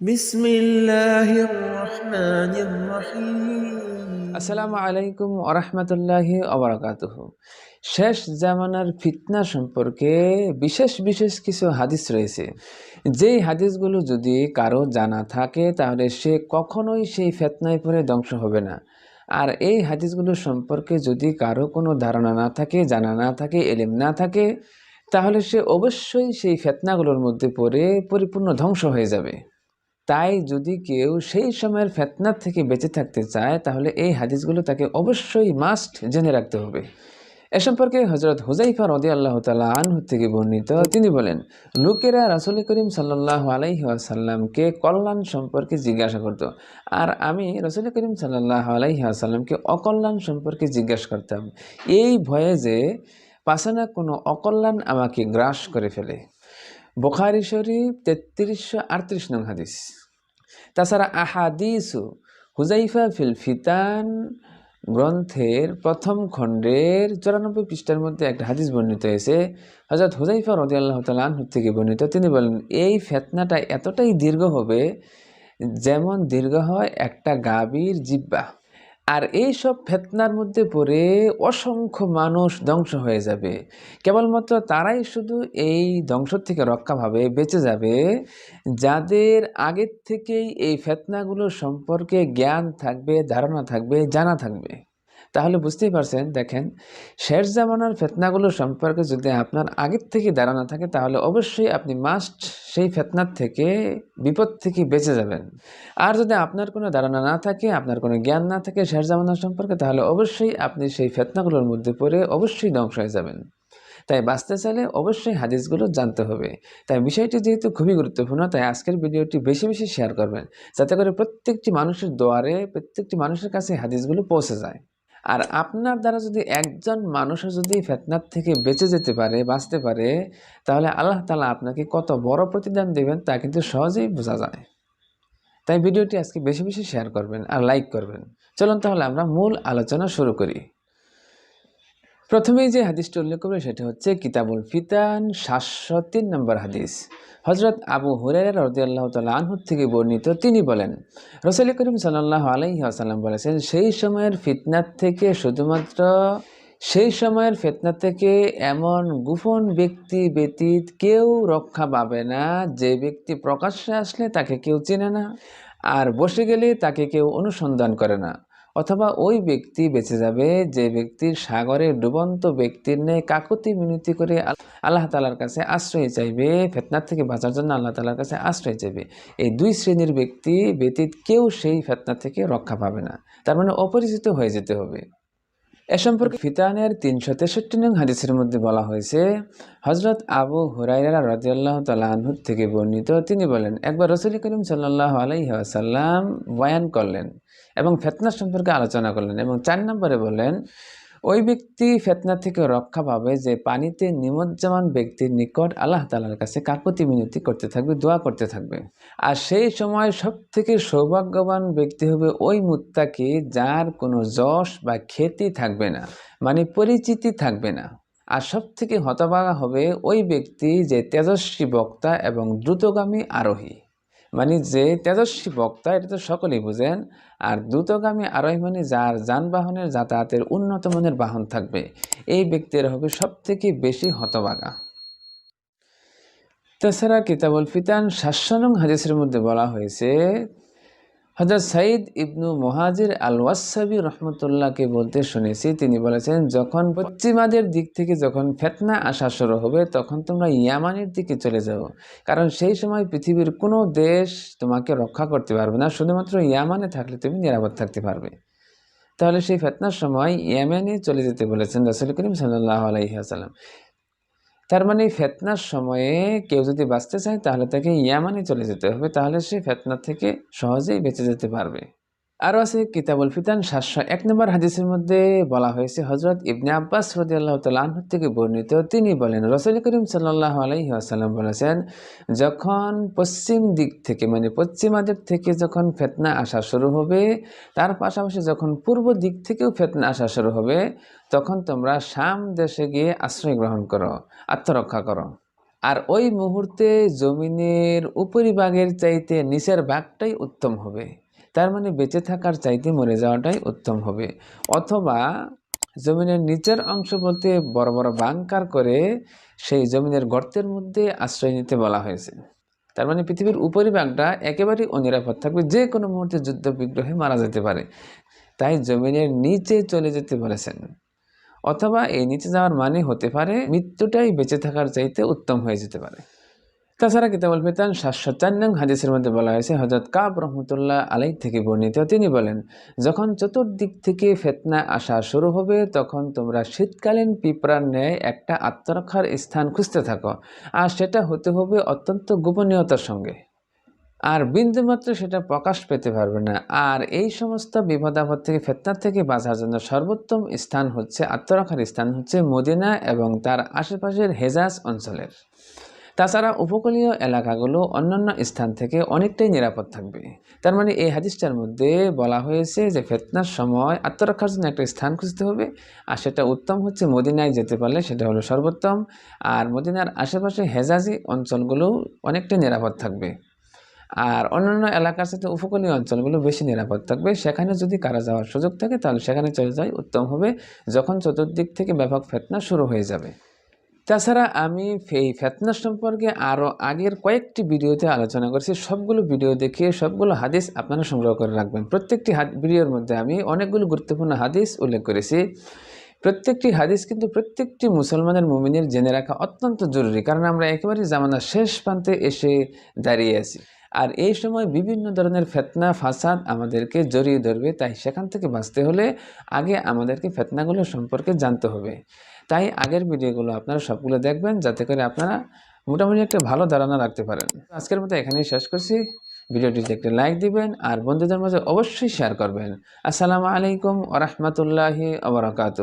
بسم الله الرحمن الرحيم আসসালামু আলাইকুম আরহামতুল্লাহি অবরাকাতুহ শেষ জামানার ফিতনা সম্পর্কে বিশেষ বিশেষ কিছু হাদিস রয়েছে যেই হাদিসগুলো যদি কারো জানা থাকে তাহলে সে কখনোই সেই ফেতনায় পড়ে ধ্বংস হবে না আর এই হাদিসগুলো সম্পর্কে যদি কারো কোনো ধারণা না থাকে জানা না থাকে এলিম না থাকে তাহলে সে অবশ্যই সেই ফেতনাগুলোর মধ্যে পড়ে পরিপূর্ণ ধ্বংস হয়ে যাবে তাই যদি কেউ সেই সময়ের ফেতনার থেকে বেঁচে থাকতে চায়, তাহলে এই হাদিসগুলো তাকে অবশ্যই মাস্ট জেনে রাখতে হবে। এ সম্পর্কে হজরত হুজাইফা রদি আল্লাহ তালা আনহু থেকে বর্ণিত, তিনি বলেন, লোকেরা রাসুল করিম সাল্লাহ আলাইহি আসাল্লামকে কল্যাণ সম্পর্কে জিজ্ঞাসা করত, আর আমি রসুল করিম সাল্লাহ আলাইহি আসাল্লামকে অকল্যাণ সম্পর্কে জিজ্ঞাসা করতাম। এই ভয়ে যে পাশানা কোনো অকল্যাণ আমাকে গ্রাস করে ফেলে। বোখারি শরীফ তেত্রিশশো আটত্রিশ নং হাদিস। তাছাড়া আহাদিসু হুজাইফা ফিল ফিতান গ্রন্থের প্রথম খণ্ডের চুরানব্বই পৃষ্ঠার মধ্যে একটা হাদিস বর্ণিত হয়েছে। হজরত হুজাইফা রদি আল্লাহ তালাহ থেকে বর্ণিত। তিনি বলেন, এই ফেতনাটা এতটাই দীর্ঘ হবে, যেমন দীর্ঘ হয় একটা গাভীর জিব্বা আর এই সব ফেতনার মধ্যে পড়ে অসংখ্য মানুষ ধ্বংস হয়ে যাবে। কেবলমাত্র তারাই শুধু এই ধ্বংস থেকে রক্ষা পাবে বেঁচে যাবে, যাদের আগের থেকেই এই ফেতনাগুলো সম্পর্কে জ্ঞান থাকবে, ধারণা থাকবে, জানা থাকবে। তাহলে বুঝতেই পারছেন, দেখেন, শেষ জামানার ফেতনাগুলো সম্পর্কে যদি আপনার আগের থেকে ধারণা থাকে, তাহলে অবশ্যই আপনি মাস্ট সেই ফেতনার থেকে, বিপদ থেকে বেঁচে যাবেন। আর যদি আপনার কোনো ধারণা না থাকে, আপনার কোনো জ্ঞান না থাকে শেষ জামানার সম্পর্কে, তাহলে অবশ্যই আপনি সেই ফেতনাগুলোর মধ্যে পড়ে অবশ্যই ধ্বংস হয়ে যাবেন। তাই বাঁচতে চাইলে অবশ্যই হাদিসগুলো জানতে হবে। তাই বিষয়টি যেহেতু খুবই গুরুত্বপূর্ণ, তাই আজকের ভিডিওটি বেশি বেশি শেয়ার করবেন, যাতে করে প্রত্যেকটি মানুষের দোয়ারে, প্রত্যেকটি মানুষের কাছে হাদিসগুলো পৌঁছে যায়। আর আপনার দ্বারা যদি একজন মানুষও যদি ফেতনার থেকে বেঁচে যেতে পারে, বাঁচতে পারে, তাহলে আল্লাহ তালা আপনাকে কত বড় প্রতিদান দেবেন তা কিন্তু সহজেই বোঝা যায়। তাই ভিডিওটি আজকে বেশি বেশি শেয়ার করবেন আর লাইক করবেন। চলুন তাহলে আমরা মূল আলোচনা শুরু করি। প্রথমেই যে হাদিসটি উল্লেখ করবে সেটা হচ্ছে কিতাবুল ফিতান সাতশো তিন নম্বর হাদিস। হজরত আবু হুরাইরা রদিয়াল্লাহ তাল আনহুর থেকে বর্ণিত তিনি বলেন রসুল করিম সাল্লাহ আলাইহি আসাল্লাম বলেছেন সেই সময়ের ফিতনার থেকে শুধুমাত্র সেই সময়ের ফেতনা থেকে এমন গোপন ব্যক্তি ব্যতীত কেউ রক্ষা পাবে না। যে ব্যক্তি প্রকাশ্যে আসলে তাকে কেউ চেনে না আর বসে গেলে তাকে কেউ অনুসন্ধান করে না। অথবা ওই ব্যক্তি বেঁচে যাবে যে ব্যক্তির সাগরে ডুবন্ত ব্যক্তির ন্যায় কাকুতি মিনতি করে আল্লাহ তালার কাছে আশ্রয় চাইবে, ফেতনার থেকে বাঁচার জন্য আল্লাহ তালার কাছে আশ্রয় চাইবে। এই দুই শ্রেণির ব্যক্তি ব্যতীত কেউ সেই ফেতনা থেকে রক্ষা পাবে না। তার মানে অপরিচিত হয়ে যেতে হবে। এ সম্পর্কে ফিতানের তিনশো তেষট্টি নং হাদিসের মধ্যে বলা হয়েছে হজরত আবু হুরাইরা রাজিয়াল্লাহ তালাহুর থেকে বর্ণিত, তিনি বলেন, একবার রসুল করিম সাল্লাহ আলাইসাল্লাম বয়ান করলেন এবং ফেতনা সম্পর্কে আলোচনা করলেন এবং চার নম্বরে বললেন ওই ব্যক্তি ফেতনা থেকে রক্ষা পাবে যে পানিতে নিমজ্জমান ব্যক্তির নিকট আল্লাহ তালার কাছে কাকুতি মিনতি করতে থাকবে, দোয়া করতে থাকবে। আর সেই সময় সব থেকে সৌভাগ্যবান ব্যক্তি হবে ওই মুত্তাকি যার কোনো যশ বা খ্যাতি থাকবে না মানে পরিচিতি থাকবে না। আর সব থেকে হতভাগা হবে ওই ব্যক্তি যে তেজস্বী বক্তা এবং দ্রুতগামী আরোহী। মানে যে তেজস্বী বক্তা, এটা তো সকলেই বুঝেন। আর দ্রুতগামী আরোহী মানে যার যানবাহনের যাতায়াতের উন্নত মানের বাহন থাকবে, এই ব্যক্তির হবে সব থেকে বেশি হতবাগা তাছাড়া কিতাবুল ফিতান শাসনং হাজিসের মধ্যে বলা হয়েছে হজরত সাইদ ইবনু মহাজির আল ওয়াসাবি রহমতুল্লাহকে বলতে শুনেছি, তিনি বলেছেন, যখন পশ্চিমাদের দিক থেকে যখন ফেতনা আসা শুরু হবে, তখন তোমরা ইয়ামানের দিকে চলে যাও। কারণ সেই সময় পৃথিবীর কোনো দেশ তোমাকে রক্ষা করতে পারবে না, শুধুমাত্র ইয়ামানে থাকলে তুমি নিরাপদ থাকতে পারবে। তাহলে সেই ফেতনার সময় ইয়ামানে চলে যেতে বলেছেন রসুল করিম সাল্লাহ আলাইসাল্লাম তার মানে এই ফেতনার সময়ে কেউ যদি বাঁচতে চায় তাহলে তাকে ইয়ামানে চলে যেতে হবে, তাহলে সে ফেতনা থেকে সহজেই বেঁচে যেতে পারবে। আরও আছে কিতাবুল ফিতান, সাতশো এক নম্বর হাদিসের মধ্যে বলা হয়েছে হজরত ইবনে আব্বাস রদি আল্লাহ তালাহ থেকে বর্ণিত, তিনি বলেন, রসুল করিম সাল্লাহ আলাইহি আসাল্লাম বলেছেন, যখন পশ্চিম দিক থেকে মানে পশ্চিমাদের থেকে যখন ফেতনা আসা শুরু হবে, তার পাশাপাশি যখন পূর্ব দিক থেকেও ফেতনা আসা শুরু হবে, তখন তোমরা শাম দেশে গিয়ে আশ্রয় গ্রহণ করো, আত্মরক্ষা করো। আর ওই মুহূর্তে জমিনের উপরিভাগের চাইতে নিচের ভাগটাই উত্তম হবে। তার মানে বেঁচে থাকার চাইতে মরে যাওয়াটাই উত্তম হবে। অথবা জমিনের নিচের অংশ বলতে বড় বড় বাংকার করে সেই জমিনের গর্তের মধ্যে আশ্রয় নিতে বলা হয়েছে। তার মানে পৃথিবীর উপরিভাগটা একেবারেই অনিরাপদ থাকবে, যে কোনো মুহূর্তে যুদ্ধ বিগ্রহে মারা যেতে পারে। তাই জমিনের নিচে চলে যেতে বলেছেন। অথবা এই নিচে যাওয়ার মানে হতে পারে মৃত্যুটাই বেঁচে থাকার চাইতে উত্তম হয়ে যেতে পারে। তাছাড়া কিতাবুল ফিতান সাতশো চার হাদিসের মধ্যে বলা হয়েছে হজরত কাব রহমতুল্লাহ আলাই থেকে বর্ণিত তিনি বলেন, যখন চতুর্দিক থেকে ফেতনা আসা শুরু হবে, তখন তোমরা শীতকালীন পিঁপড়ার ন্যায় একটা আত্মরক্ষার স্থান খুঁজতে থাকো, আর সেটা হতে হবে অত্যন্ত গোপনীয়তার সঙ্গে। আর বিন্দুমাত্র সেটা প্রকাশ পেতে পারবে না। আর এই সমস্ত বিপদাপদ থেকে, ফেতনা থেকে বাঁচার জন্য সর্বোত্তম স্থান হচ্ছে, আত্মরক্ষার স্থান হচ্ছে মদিনা এবং তার আশেপাশের হেজাজ অঞ্চলের। তাছাড়া উপকূলীয় এলাকাগুলো অন্যান্য স্থান থেকে অনেকটাই নিরাপদ থাকবে। তার মানে এই হাদিসটার মধ্যে বলা হয়েছে যে ফেতনার সময় আত্মরক্ষার জন্য একটা স্থান খুঁজতে হবে, আর সেটা উত্তম হচ্ছে মদিনায় যেতে পারলে সেটা হলো সর্বোত্তম। আর মদিনার আশেপাশে হেজাজি অঞ্চলগুলো অনেকটাই নিরাপদ থাকবে। আর অন্যান্য এলাকার সাথে উপকূলীয় অঞ্চলগুলো বেশি নিরাপদ থাকবে। সেখানে যদি কারা যাওয়ার সুযোগ থাকে, তাহলে সেখানে চলে যাওয়াই উত্তম হবে, যখন চতুর্দিক থেকে ব্যাপক ফেতনা শুরু হয়ে যাবে। তাছাড়া আমি এই ফেতনা সম্পর্কে আরও আগের কয়েকটি ভিডিওতে আলোচনা করেছি। সবগুলো ভিডিও দেখে সবগুলো হাদিস আপনারা সংগ্রহ করে রাখবেন। প্রত্যেকটি ভিডিওর মধ্যে আমি অনেকগুলো গুরুত্বপূর্ণ হাদিস উল্লেখ করেছি। প্রত্যেকটি হাদিস কিন্তু প্রত্যেকটি মুসলমানের মুমিনের জেনে রাখা অত্যন্ত জরুরি, কারণ আমরা একেবারে জামানার শেষ প্রান্তে এসে দাঁড়িয়ে আছি। আর এই সময় বিভিন্ন ধরনের ফেতনা, ফাসাদ আমাদেরকে জড়িয়ে ধরবে, তাই সেখান থেকে বাঁচতে হলে আগে আমাদেরকে ফেতনাগুলো সম্পর্কে জানতে হবে। তাই আগের ভিডিওগুলো আপনারা সবগুলো দেখবেন যাতে করে আপনারা মোটামুটি একটা ভালো ধারণা রাখতে পারেন। আজকের মতো এখানেই শেষ করছি। ভিডিওটিতে একটি লাইক দিবেন আর বন্ধুদের মাঝে অবশ্যই শেয়ার করবেন। আসসালামু আলাইকুম ওরহমতুল্লাহি আবরকাত